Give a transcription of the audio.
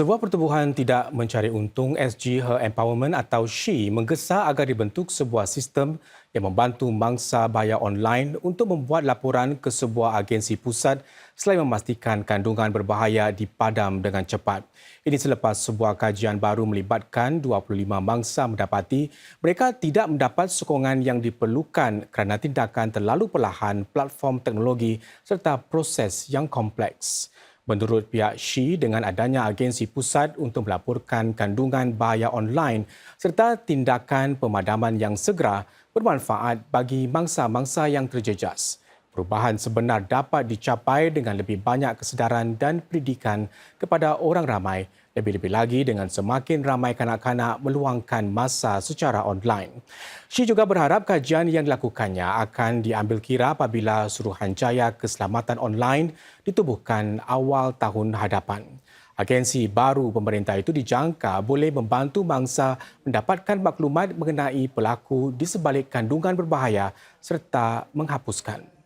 Sebuah pertubuhan tidak mencari untung SG Her Empowerment atau SHE menggesa agar dibentuk sebuah sistem yang membantu mangsa bayar online untuk membuat laporan ke sebuah agensi pusat selain memastikan kandungan berbahaya dipadam dengan cepat. Ini selepas sebuah kajian baru melibatkan 25 mangsa mendapati mereka tidak mendapat sokongan yang diperlukan kerana tindakan terlalu perlahan platform teknologi serta proses yang kompleks. Menurut pihak Shi, dengan adanya agensi pusat untuk melaporkan kandungan bahaya online serta tindakan pemadaman yang segera bermanfaat bagi mangsa-mangsa yang terjejas. Perubahan sebenar dapat dicapai dengan lebih banyak kesedaran dan pendidikan kepada orang ramai lebih-lebih lagi dengan semakin ramai kanak-kanak meluangkan masa secara online. Shi juga berharap kajian yang dilakukannya akan diambil kira apabila Suruhanjaya Keselamatan Online ditubuhkan awal tahun hadapan. Agensi baru pemerintah itu dijangka boleh membantu mangsa mendapatkan maklumat mengenai pelaku di sebalik kandungan berbahaya serta menghapuskan